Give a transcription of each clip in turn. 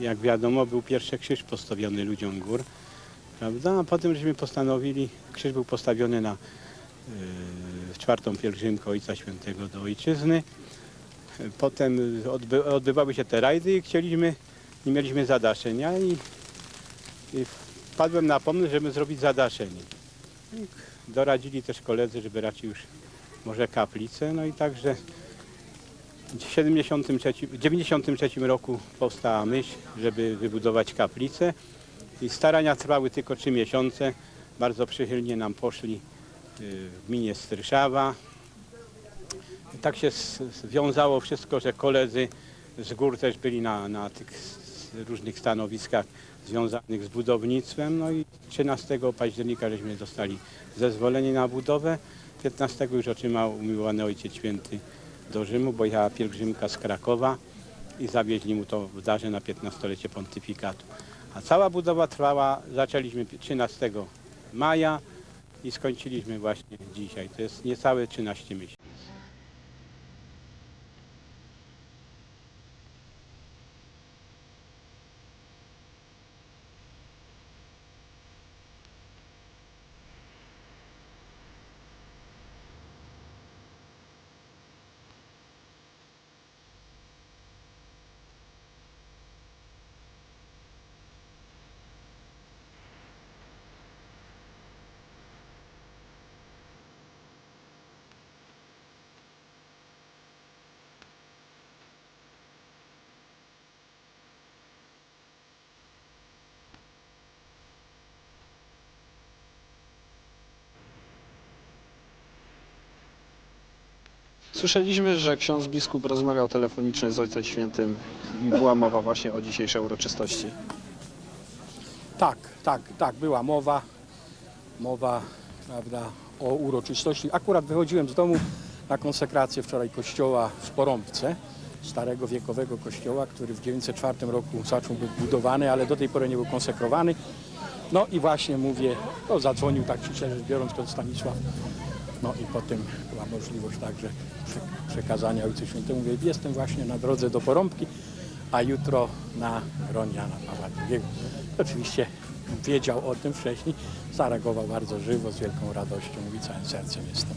Jak wiadomo, był pierwszy krzyż postawiony ludziom gór, prawda? A potem żeśmy postanowili, krzyż był postawiony na y, w czwartą pielgrzymkę Ojca Świętego do Ojczyzny. Potem odby, odbywały się te rajdy i chcieliśmy, nie mieliśmy zadaszenia i, i wpadłem na pomysł, żeby zrobić zadaszenie. I doradzili też koledzy, żeby raczej już może kaplicę, no i także w 73, 93 roku powstała myśl, żeby wybudować kaplicę i starania trwały tylko 3 miesiące. Bardzo przychylnie nam poszli y, w gminie Stryszawa. Tak się związało wszystko, że koledzy z gór też byli na, na tych różnych stanowiskach związanych z budownictwem. No i 13 października żeśmy dostali zezwolenie na budowę. 15 już otrzymał umiłowany Ojciec Święty do Rzymu, bo jechała pielgrzymka z Krakowa i zawieźli mu to w darze na 15-lecie pontyfikatu. A cała budowa trwała, zaczęliśmy 13 maja i skończyliśmy właśnie dzisiaj. To jest niecałe 13 miesięcy. Słyszeliśmy, że ksiądz biskup rozmawiał telefonicznie z Ojcem Świętym i była mowa właśnie o dzisiejszej uroczystości. Tak, tak, tak, była mowa, mowa, prawda, o uroczystości. Akurat wychodziłem z domu na konsekrację wczoraj kościoła w Porąbce, starego wiekowego kościoła, który w 1904 roku zaczął być budowany, ale do tej pory nie był konsekrowany. No i właśnie mówię, to zadzwonił tak szczerze biorąc pan Stanisław. No i potem była możliwość także prze- przekazania Ojcu Świętemu. Mówię, jestem właśnie na drodze do Porąbki, a jutro na gronie Jana Pawła II. Oczywiście wiedział o tym wcześniej, zareagował bardzo żywo, z wielką radością. Mówi, całym sercem jestem,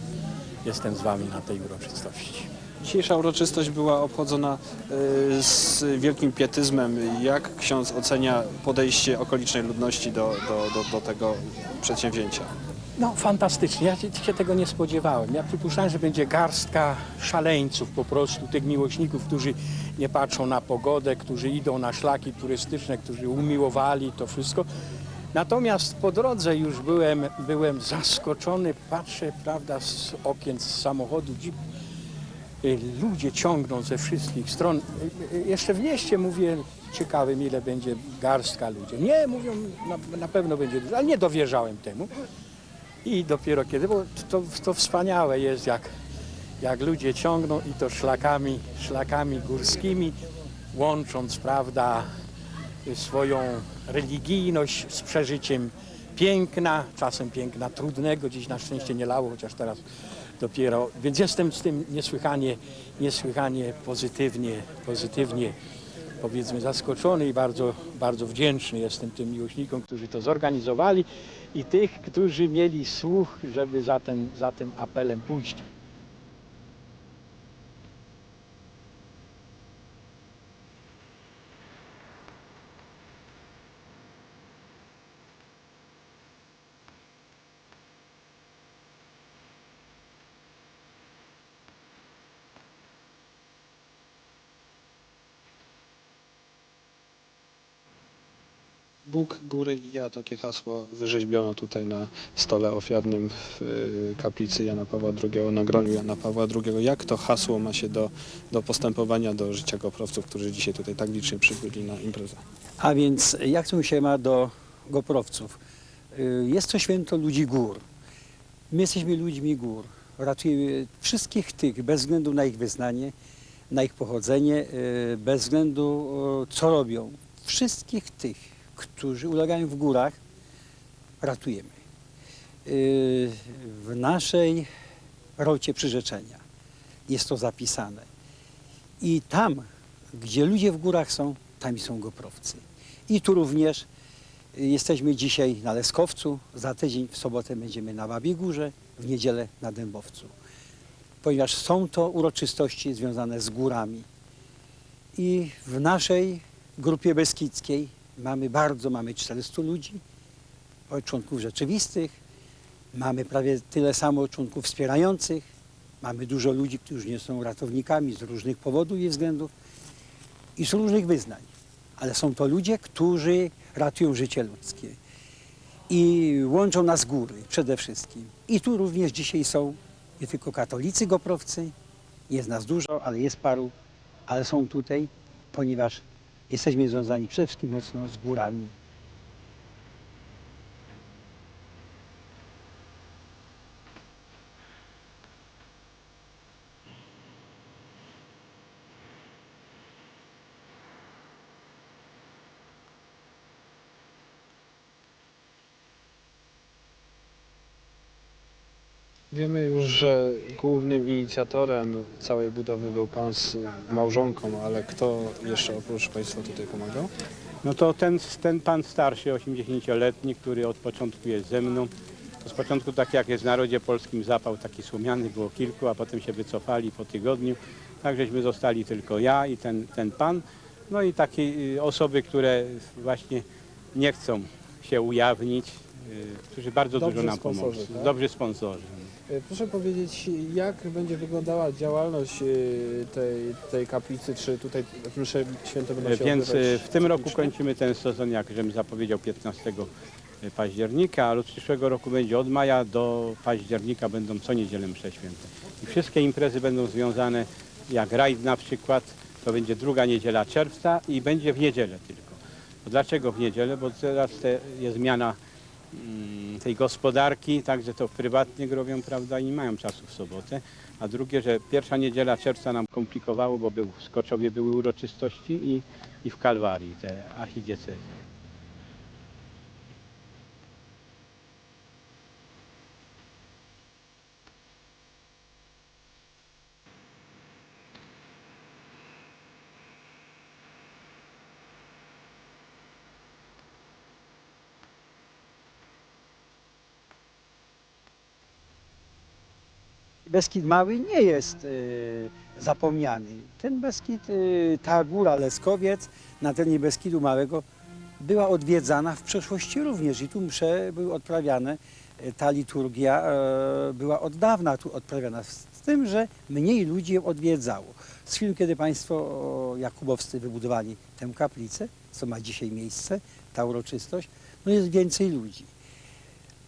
jestem z wami na tej uroczystości. Dzisiejsza uroczystość była obchodzona y, z wielkim pietyzmem. Jak ksiądz ocenia podejście okolicznej ludności do, do, do, do tego przedsięwzięcia? No fantastycznie, ja się, tego nie spodziewałem. Ja przypuszczałem, że będzie garstka szaleńców po prostu, tych miłośników, którzy nie patrzą na pogodę, którzy idą na szlaki turystyczne, którzy umiłowali to wszystko. Natomiast po drodze już byłem, byłem zaskoczony, patrzę, prawda, z okien z samochodu, dzi- y, ludzie ciągną ze wszystkich stron. Y, y, Jeszcze w mieście mówię, ciekawym ile będzie garstka ludzi. Nie, mówią, na, na pewno będzie dużo, ale nie dowierzałem temu. I dopiero kiedy, bo to, to wspaniałe jest, jak, jak ludzie ciągną i to szlakami, szlakami górskimi, łącząc, prawda, swoją religijność z przeżyciem. Piękna, czasem piękna trudnego, dziś na szczęście nie lało, chociaż teraz dopiero, więc jestem z tym niesłychanie, niesłychanie pozytywnie, pozytywnie powiedzmy zaskoczony i bardzo, bardzo wdzięczny jestem tym miłośnikom, którzy to zorganizowali i tych, którzy mieli słuch, żeby za, ten, za tym apelem pójść. Bóg, góry i ja, takie hasło wyrzeźbiono tutaj na stole ofiarnym w y, kaplicy Jana Pawła II, na groniu Jana Pawła II. Jak to hasło ma się do, do postępowania, do życia goprowców, którzy dzisiaj tutaj tak licznie przybyli na imprezę? A więc jak to się ma do goprowców? Y, Jest to święto ludzi gór. My jesteśmy ludźmi gór. Ratujemy wszystkich tych, bez względu na ich wyznanie, na ich pochodzenie, y, bez względu co robią. Wszystkich tych, którzy ulegają w górach, ratujemy. Y, W naszej rocie przyrzeczenia jest to zapisane. I tam gdzie ludzie w górach są, tam są goprowcy. I tu również y, jesteśmy dzisiaj na Leskowcu, za tydzień w sobotę będziemy na Babiej Górze, w niedzielę na Dębowcu. Ponieważ są to uroczystości związane z górami. I w naszej grupie beskidzkiej mamy bardzo, mamy 400 ludzi, członków rzeczywistych, mamy prawie tyle samo członków wspierających, mamy dużo ludzi, którzy nie są ratownikami z różnych powodów i względów i z różnych wyznań, ale są to ludzie, którzy ratują życie ludzkie i łączą nas góry przede wszystkim. I tu również dzisiaj są nie tylko katolicy goprowcy, jest nas dużo, ale jest paru, ale są tutaj, ponieważ jesteśmy związani przede wszystkim mocno z górami. Wiemy już, że głównym inicjatorem całej budowy był pan z małżonką, ale kto jeszcze oprócz państwa tutaj pomagał? No to ten, ten pan starszy, 80-letni, który od początku jest ze mną, z początku tak jak jest w narodzie polskim zapał taki słomiany, było kilku, a potem się wycofali po tygodniu. Tak żeśmy zostali tylko ja i ten, ten pan. No i takie y, osoby, które właśnie nie chcą się ujawnić, y, którzy bardzo Dobrzy dużo nam sponsorzy, pomogli. tak? Dobrzy sponsorzy. E, Proszę powiedzieć, jak będzie wyglądała działalność e, tej, tej kaplicy, czy tutaj msze święte będą się Więc w tym roku kończymy ten sezon, jak żem zapowiedział, 15 października, ale od przyszłego roku będzie od maja do października będą co niedzielę msze święte. I wszystkie imprezy będą związane, jak rajd na przykład, to będzie druga niedziela czerwca i będzie w niedzielę tylko. Dlaczego w niedzielę? Bo teraz te, jest zmiana tej gospodarki, także to prywatnie robią, prawda, i nie mają czasu w sobotę. A drugie, że pierwsza niedziela czerwca nam komplikowało, bo był, w Skoczowie były uroczystości i, i w Kalwarii te archidiecezje. Beskid Mały nie jest e, zapomniany. Ten Beskid, e, ta góra Leskowiec na terenie Beskidu Małego była odwiedzana w przeszłości również i tu msze były odprawiane. E, Ta liturgia e, była od dawna tu odprawiana, z tym, że mniej ludzi ją odwiedzało. Z chwilą, kiedy państwo jakubowscy wybudowali tę kaplicę, co ma dzisiaj miejsce, ta uroczystość, no jest więcej ludzi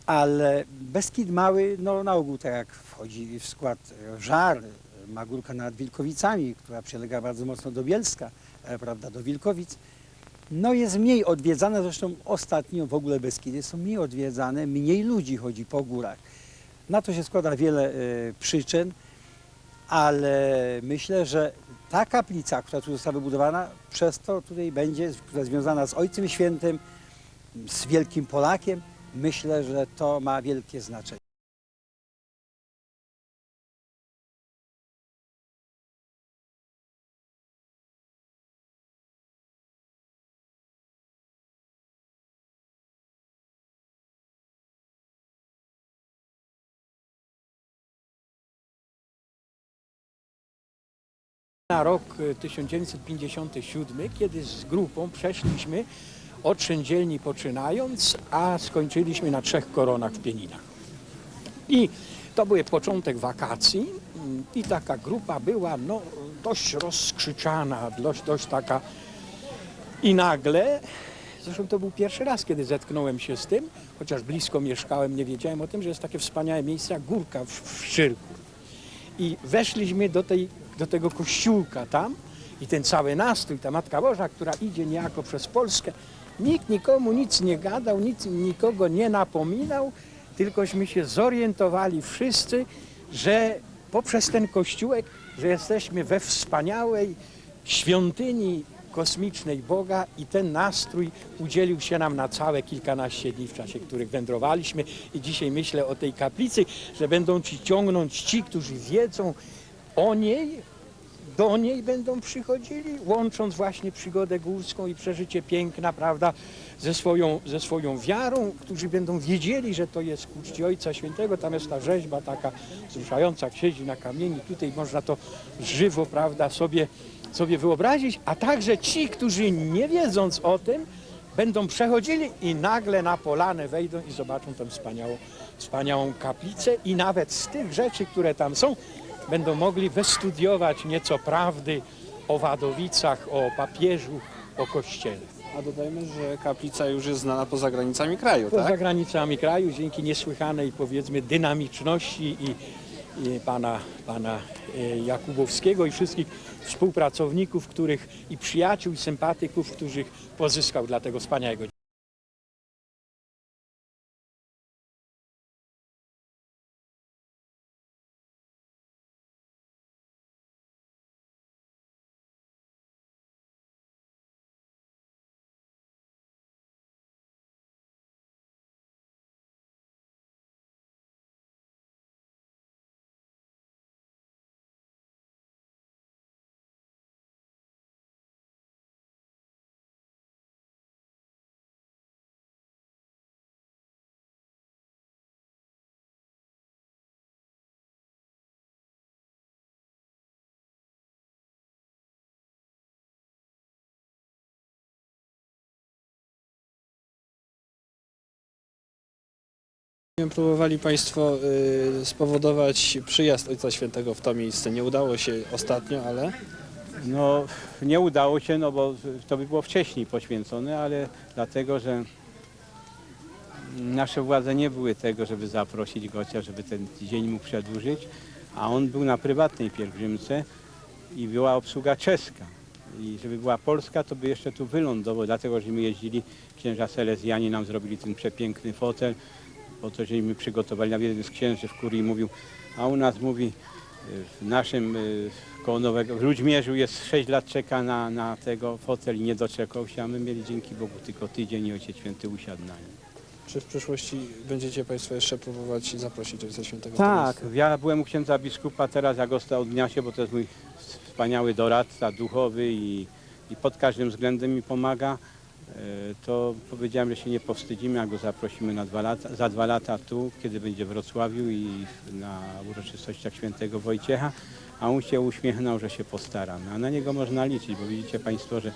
ale Beskid Mały, no na ogół tak jak wchodzi w skład e, Żar, e, Magórka nad Wilkowicami, która przylega bardzo mocno do Bielska, e, prawda, do Wilkowic, no jest mniej odwiedzane, zresztą ostatnio w ogóle Beskidy są mniej odwiedzane, mniej ludzi chodzi po górach. Na to się składa wiele e, przyczyn, ale myślę, że ta kaplica, która tu została wybudowana, przez to tutaj będzie związana z Ojcem Świętym, z wielkim Polakiem, myślę, że to ma wielkie znaczenie. Na rok e, 1957, kiedy z grupą przeszliśmy od Szędzielni poczynając, a skończyliśmy na Trzech Koronach w Pieninach. I to był początek wakacji i taka grupa była no, dość rozkrzyczana, dość, dość taka i nagle, zresztą to był pierwszy raz, kiedy zetknąłem się z tym, chociaż blisko mieszkałem, nie wiedziałem o tym, że jest takie wspaniałe miejsce jak Górka w, w Szczyrku. I weszliśmy do, tej, do tego kościółka tam i ten cały nastrój, ta Matka Boża, która idzie niejako przez Polskę, nikt nikomu nic nie gadał, nic nikogo nie napominał, tylkośmy się zorientowali wszyscy, że poprzez ten kościółek, że jesteśmy we wspaniałej świątyni kosmicznej Boga i ten nastrój udzielił się nam na całe kilkanaście dni, w czasie których wędrowaliśmy. I dzisiaj myślę o tej kaplicy, że będą ci ciągnąć ci, którzy wiedzą o niej, do niej będą przychodzili, łącząc właśnie przygodę górską i przeżycie piękna, prawda, ze swoją, ze swoją wiarą, którzy będą wiedzieli, że to jest ku czci Ojca Świętego. Tam jest ta rzeźba taka wzruszająca, jak siedzi na kamieni. Tutaj można to żywo, prawda, sobie, sobie wyobrazić, a także ci, którzy nie wiedząc o tym, będą przechodzili i nagle na polanę wejdą i zobaczą tę wspaniałą, wspaniałą kaplicę i nawet z tych rzeczy, które tam są, będą mogli wystudiować nieco prawdy o Wadowicach, o papieżu, o kościele. A dodajmy, że kaplica już jest znana poza granicami kraju, Poza tak? granicami kraju dzięki niesłychanej powiedzmy dynamiczności i, i pana, pana e, Jakubowskiego i wszystkich współpracowników, których i przyjaciół i sympatyków, których pozyskał dla tego wspaniałego Próbowali Państwo y, spowodować przyjazd Ojca Świętego w to miejsce. Nie udało się ostatnio, ale No nie udało się, no bo to by było wcześniej poświęcone, ale dlatego, że nasze władze nie były tego, żeby zaprosić gościa, żeby ten dzień mógł przedłużyć, a on był na prywatnej pielgrzymce i była obsługa czeska. I żeby była polska, to by jeszcze tu wylądował, dlatego że my jeździli, księża Selezjanie nam zrobili ten przepiękny fotel, po to, żeśmy przygotowali, nawet jeden z księży w kurii mówił, a u nas mówi, y, w naszym y, koło Nowego, w Ludźmierzu jest 6 lat czeka na, na tego fotel i nie doczekał się, a my mieli dzięki Bogu tylko tydzień i Ojciec Święty usiadł na nim. czy w przyszłości będziecie Państwo jeszcze próbować zaprosić Ojca Świętego? Tak, ja byłem u księdza biskupa, teraz jak ostał od dnia się, bo to jest mój wspaniały doradca duchowy i, i pod każdym względem mi pomaga, to powiedziałem, że się nie powstydzimy, jak go zaprosimy na dwa lata, za dwa lata tu, kiedy będzie w Wrocławiu i na uroczystościach świętego Wojciecha, a on się uśmiechnął, że się postaramy. A na niego można liczyć, bo widzicie Państwo, że